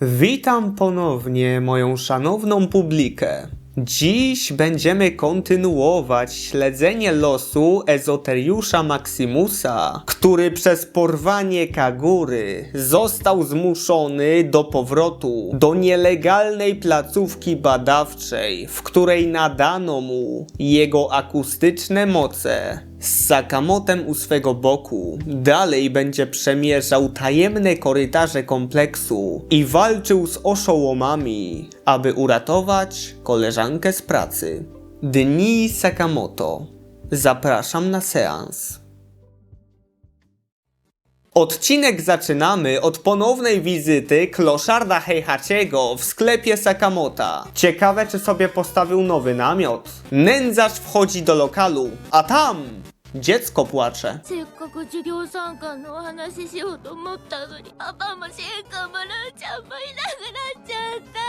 Witam ponownie moją szanowną publikę. Dziś będziemy kontynuować śledzenie losu Ezoteriusza Maximusa, który przez porwanie Kagury został zmuszony do powrotu do nielegalnej placówki badawczej, w której nadano mu jego akustyczne moce. Z Sakamotem u swego boku dalej będzie przemierzał tajemne korytarze kompleksu i walczył z oszołomami, aby uratować koleżankę z pracy. Dni Sakamoto. Zapraszam na seans. Odcinek zaczynamy od ponownej wizyty kloszarda Heihachiego w sklepie Sakamota. Ciekawe, czy sobie postawił nowy namiot. Nędzarz wchodzi do lokalu, a tam dziecko płacze. せっかく授業参観のお話ししようと思ったのにパパもシェイカもルーちゃんもいなくなっちゃった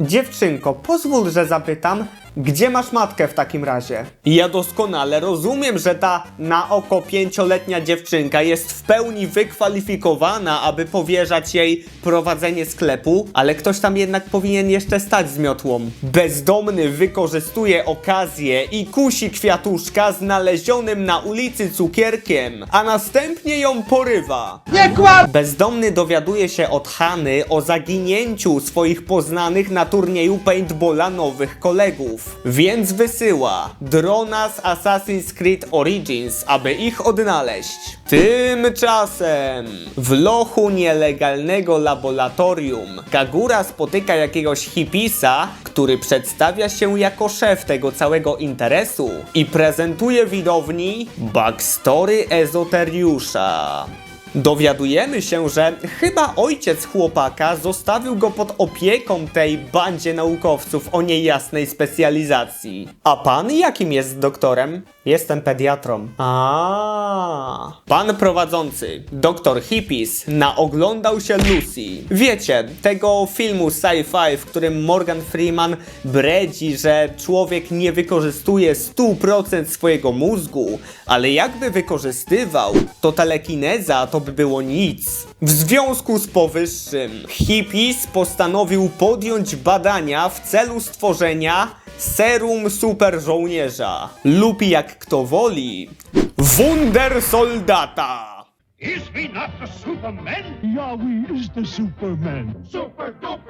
Dziewczynko, pozwól, że zapytam, gdzie masz matkę w takim razie? Ja doskonale rozumiem, że ta na oko pięcioletnia dziewczynka jest w pełni wykwalifikowana, aby powierzać jej prowadzenie sklepu, ale ktoś tam jednak powinien jeszcze stać z miotłą. Bezdomny wykorzystuje okazję i kusi kwiatuszka znalezionym na ulicy cukierkiem, a następnie ją porywa. Bezdomny dowiaduje się od Hany o zaginięciu swoich poznanych na turnieju paintballa nowych kolegów, więc wysyła drona z Assassin's Creed Origins, aby ich odnaleźć. Tymczasem w lochu nielegalnego laboratorium Kagura spotyka jakiegoś hipisa, który przedstawia się jako szef tego całego interesu i prezentuje widowni backstory Ezoteriusza. Dowiadujemy się, że chyba ojciec chłopaka zostawił go pod opieką tej bandzie naukowców o niejasnej specjalizacji. A pan jakim jest doktorem? Jestem pediatrą. A, pan prowadzący, doktor Hippies, naoglądał się Lucy. Wiecie, tego filmu sci-fi, w którym Morgan Freeman bredzi, że człowiek nie wykorzystuje 100% swojego mózgu, ale jakby wykorzystywał, to telekineza to by było nic. W związku z powyższym, Hippies postanowił podjąć badania w celu stworzenia serum super żołnierza lub jak kto woli, Wunder Soldata. Is he not the Superman? Yahweh is the Superman. Super duper!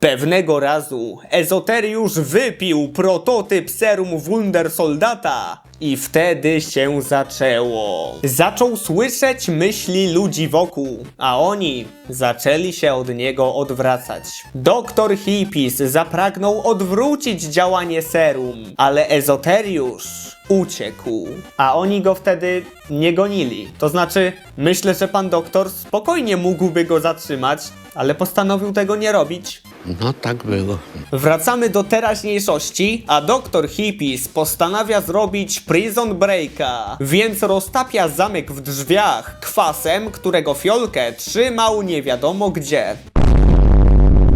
Pewnego razu Ezoteriusz wypił prototyp serum Wunder Soldata i wtedy się zaczęło. Zaczął słyszeć myśli ludzi wokół, a oni zaczęli się od niego odwracać. Doktor Hippies zapragnął odwrócić działanie serum, ale Ezoteriusz uciekł, a oni go wtedy nie gonili. To znaczy, myślę, że pan doktor spokojnie mógłby go zatrzymać, ale postanowił tego nie robić. No tak było. Wracamy do teraźniejszości, a doktor Hippies postanawia zrobić prison breaka, więc roztapia zamek w drzwiach kwasem, którego fiolkę trzymał nie wiadomo gdzie.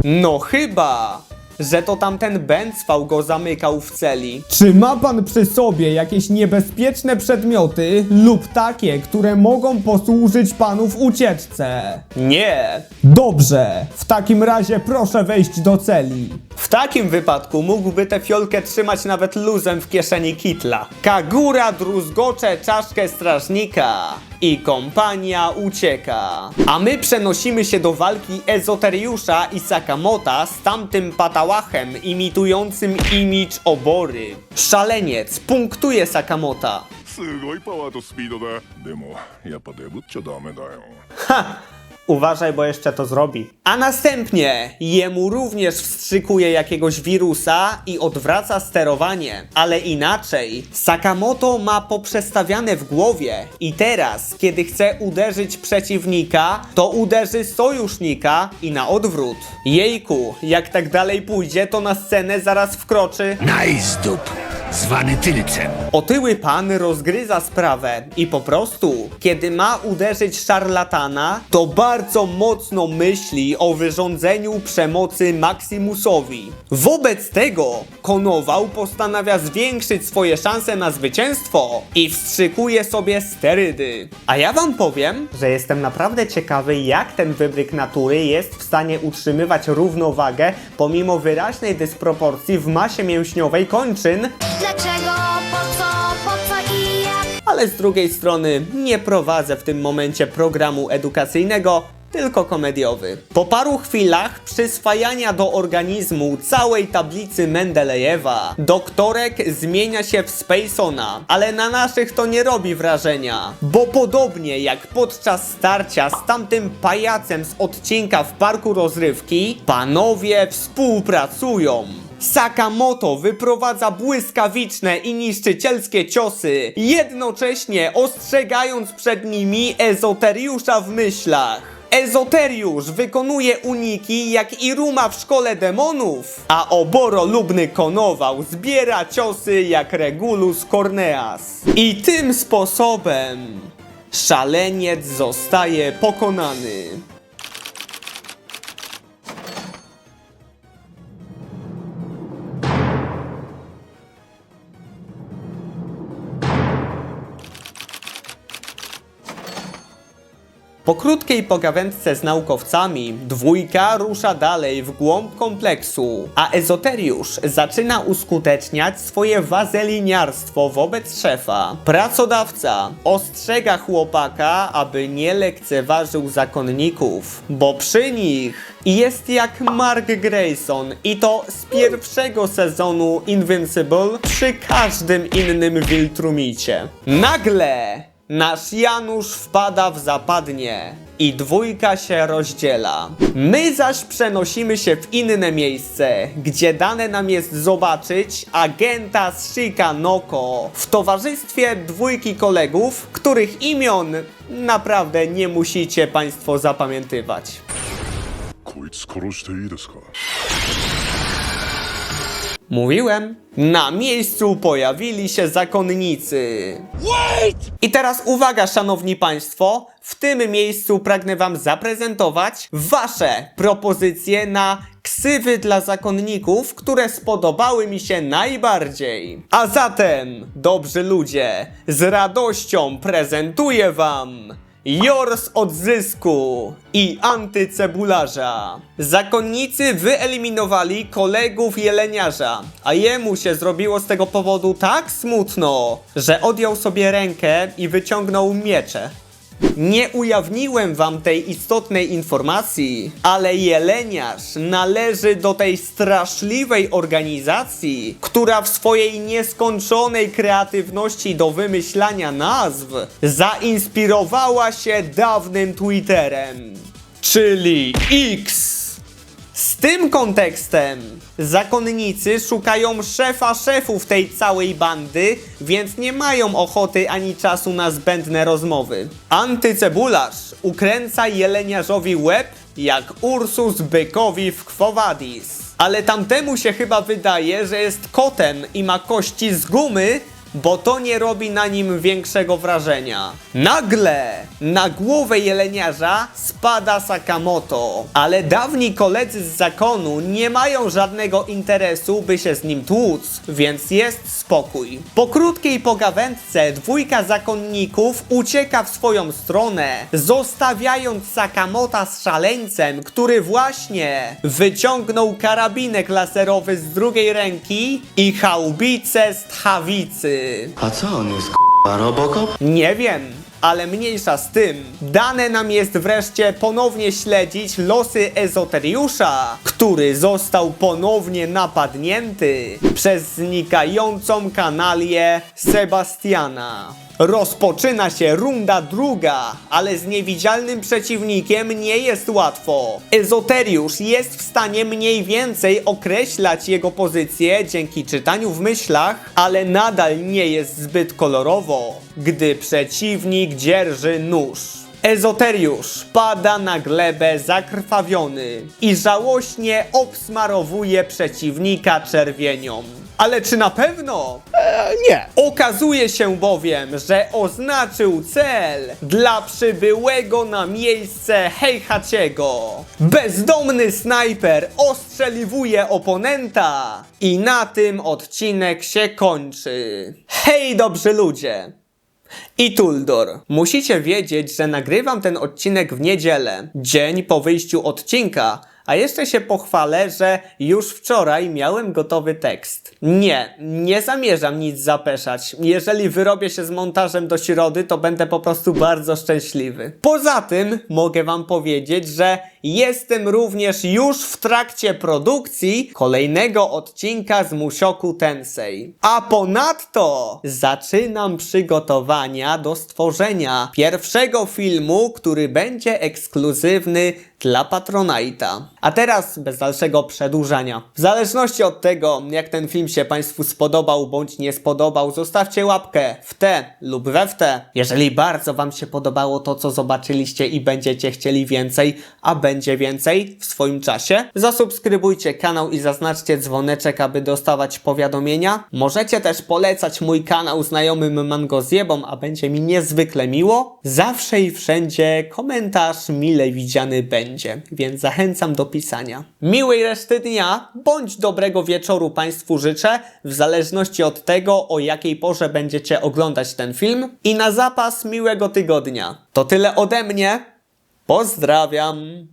No chyba, że to tamten Bęcwał go zamykał w celi. Czy ma pan przy sobie jakieś niebezpieczne przedmioty lub takie, które mogą posłużyć panu w ucieczce? Nie. Dobrze, w takim razie proszę wejść do celi. W takim wypadku mógłby tę fiolkę trzymać nawet luzem w kieszeni kitla. Kagura druzgocze czaszkę strażnika i kompania ucieka. A my przenosimy się do walki Ezoteriusza i Sakamota z tamtym patałachem imitującym imidż obory. Szaleniec punktuje Sakamota. すごいパワーとスピードだでもやっぱデブっちゃダメだよ Uważaj, bo jeszcze to zrobi. A następnie jemu również wstrzykuje jakiegoś wirusa i odwraca sterowanie. Ale inaczej. Sakamoto ma poprzestawiane w głowie i teraz, kiedy chce uderzyć przeciwnika, to uderzy sojusznika i na odwrót. Jejku, jak tak dalej pójdzie, to na scenę zaraz wkroczy Najzdup! Zwany tylcem. Otyły pan rozgryza sprawę i po prostu, kiedy ma uderzyć szarlatana, to bardzo mocno myśli o wyrządzeniu przemocy Maximusowi. Wobec tego Konował postanawia zwiększyć swoje szanse na zwycięstwo i wstrzykuje sobie sterydy. A ja wam powiem, że jestem naprawdę ciekawy, jak ten wybryk natury jest w stanie utrzymywać równowagę pomimo wyraźnej dysproporcji w masie mięśniowej kończyn Dlaczego, po co, po co i jak? ale z drugiej strony nie prowadzę w tym momencie programu edukacyjnego, tylko komediowy. Po paru chwilach przyswajania do organizmu całej tablicy Mendelejewa, doktorek zmienia się w Spacona, ale na naszych to nie robi wrażenia, bo podobnie jak podczas starcia z tamtym pajacem z odcinka w parku rozrywki, panowie współpracują. Sakamoto wyprowadza błyskawiczne i niszczycielskie ciosy, jednocześnie ostrzegając przed nimi ezoteriusza w myślach. Ezoteriusz wykonuje uniki jak Iruma w szkole demonów, a oborolubny Konował zbiera ciosy jak Regulus Corneas. I tym sposobem szaleniec zostaje pokonany. Po krótkiej pogawędce z naukowcami, dwójka rusza dalej w głąb kompleksu, a ezoteriusz zaczyna uskuteczniać swoje wazeliniarstwo wobec szefa. Pracodawca ostrzega chłopaka, aby nie lekceważył zakonników, bo przy nich jest jak Mark Grayson i to z pierwszego sezonu Invincible przy każdym innym Wiltrumicie. Nagle Nasz Janusz wpada w zapadnie i dwójka się rozdziela. My zaś przenosimy się w inne miejsce, gdzie dane nam jest zobaczyć agenta z Shikanoko w towarzystwie dwójki kolegów, których imion naprawdę nie musicie Państwo zapamiętywać. こいつ殺していいですか Mówiłem. Na miejscu pojawili się zakonnicy. I teraz uwaga, szanowni państwo. W tym miejscu pragnę wam zaprezentować wasze propozycje na ksywy dla zakonników, które spodobały mi się najbardziej. A zatem, dobrzy ludzie, z radością prezentuję wam Jors odzysku i antycebularza. Zakonnicy wyeliminowali kolegów jeleniarza, a jemu się zrobiło z tego powodu tak smutno, że odjął sobie rękę i wyciągnął miecze. Nie ujawniłem wam tej istotnej informacji, ale Jeleniarz należy do tej straszliwej organizacji, która w swojej nieskończonej kreatywności do wymyślania nazw zainspirowała się dawnym Twitterem, czyli X. Tym kontekstem zakonnicy szukają szefa szefów tej całej bandy, więc nie mają ochoty ani czasu na zbędne rozmowy. Antycebularz ukręca jeleniarzowi łeb jak Ursus bykowi w Quo Vadis. Ale tamtemu się chyba wydaje, że jest kotem i ma kości z gumy, bo to nie robi na nim większego wrażenia. Nagle na głowę jeleniarza spada Sakamoto, ale dawni koledzy z zakonu nie mają żadnego interesu, by się z nim tłuc, więc jest spokój. Po krótkiej pogawędce dwójka zakonników ucieka w swoją stronę, zostawiając Sakamota z szaleńcem, który właśnie wyciągnął karabinek laserowy z drugiej ręki i chaubicę z tchawicy. A co on jest, k***a, Robocop? Nie wiem, ale mniejsza z tym. Dane nam jest wreszcie ponownie śledzić losy Ezoteriusza, który został ponownie napadnięty przez znikającą kanalię Sebastiana. Rozpoczyna się runda druga, ale z niewidzialnym przeciwnikiem nie jest łatwo. Ezoteriusz jest w stanie mniej więcej określać jego pozycję dzięki czytaniu w myślach, ale nadal nie jest zbyt kolorowo, gdy przeciwnik dzierży nóż. Ezoteriusz pada na glebę zakrwawiony i żałośnie obsmarowuje przeciwnika czerwienią. Ale czy na pewno? Nie. Okazuje się bowiem, że oznaczył cel dla przybyłego na miejsce Heihaciego. Bezdomny snajper ostrzeliwuje oponenta i na tym odcinek się kończy. Hej dobrzy ludzie! I Tuldor. Musicie wiedzieć, że nagrywam ten odcinek w niedzielę, dzień po wyjściu odcinka, a jeszcze się pochwalę, że już wczoraj miałem gotowy tekst. Nie, nie zamierzam nic zapeszać. Jeżeli wyrobię się z montażem do środy, to będę po prostu bardzo szczęśliwy. Poza tym mogę wam powiedzieć, że jestem również już w trakcie produkcji kolejnego odcinka z Musioku Tensei. A ponadto zaczynam przygotowania do stworzenia pierwszego filmu, który będzie ekskluzywny dla Patronite'a. A teraz bez dalszego przedłużania. W zależności od tego, jak ten film się Państwu spodobał bądź nie spodobał, zostawcie łapkę w te lub we w te. Jeżeli bardzo Wam się podobało to, co zobaczyliście i będziecie chcieli więcej, a będzie więcej w swoim czasie, zasubskrybujcie kanał i zaznaczcie dzwoneczek, aby dostawać powiadomienia. Możecie też polecać mój kanał znajomym mangozjebom, a będzie mi niezwykle miło. Zawsze i wszędzie komentarz mile widziany będzie, więc zachęcam do pisania. Miłej reszty dnia, bądź dobrego wieczoru Państwu życzę, w zależności od tego, o jakiej porze będziecie oglądać ten film. I na zapas miłego tygodnia. To tyle ode mnie. Pozdrawiam.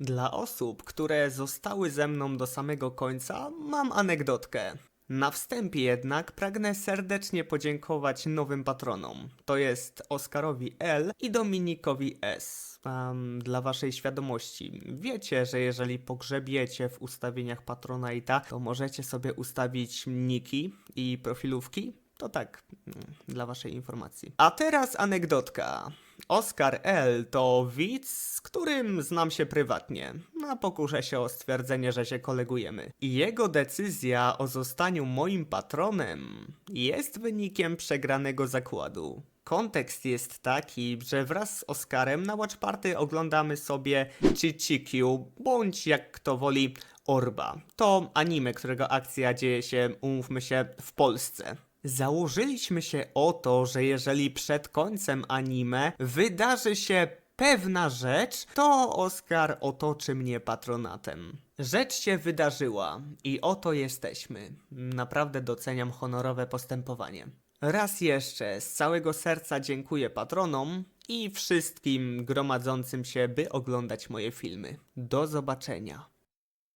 Dla osób, które zostały ze mną do samego końca, mam anegdotkę. Na wstępie jednak pragnę serdecznie podziękować nowym patronom. To jest Oskarowi L i Dominikowi S. Um, dla waszej świadomości. Wiecie, że jeżeli pogrzebiecie w ustawieniach Patronite'a, to możecie sobie ustawić niki i profilówki. To tak, mm, dla waszej informacji. A teraz anegdotka. Oskar L. to widz, z którym znam się prywatnie. A pokuszę się o stwierdzenie, że się kolegujemy. I jego decyzja o zostaniu moim patronem jest wynikiem przegranego zakładu. Kontekst jest taki, że wraz z Oskarem na Watch Party oglądamy sobie Chichikyu, bądź jak kto woli Orba. To anime, którego akcja dzieje się, umówmy się, w Polsce. Założyliśmy się o to, że jeżeli przed końcem anime wydarzy się pewna rzecz, to Oskar otoczy mnie patronatem. Rzecz się wydarzyła i oto jesteśmy. Naprawdę doceniam honorowe postępowanie. Raz jeszcze z całego serca dziękuję patronom i wszystkim gromadzącym się, by oglądać moje filmy. Do zobaczenia.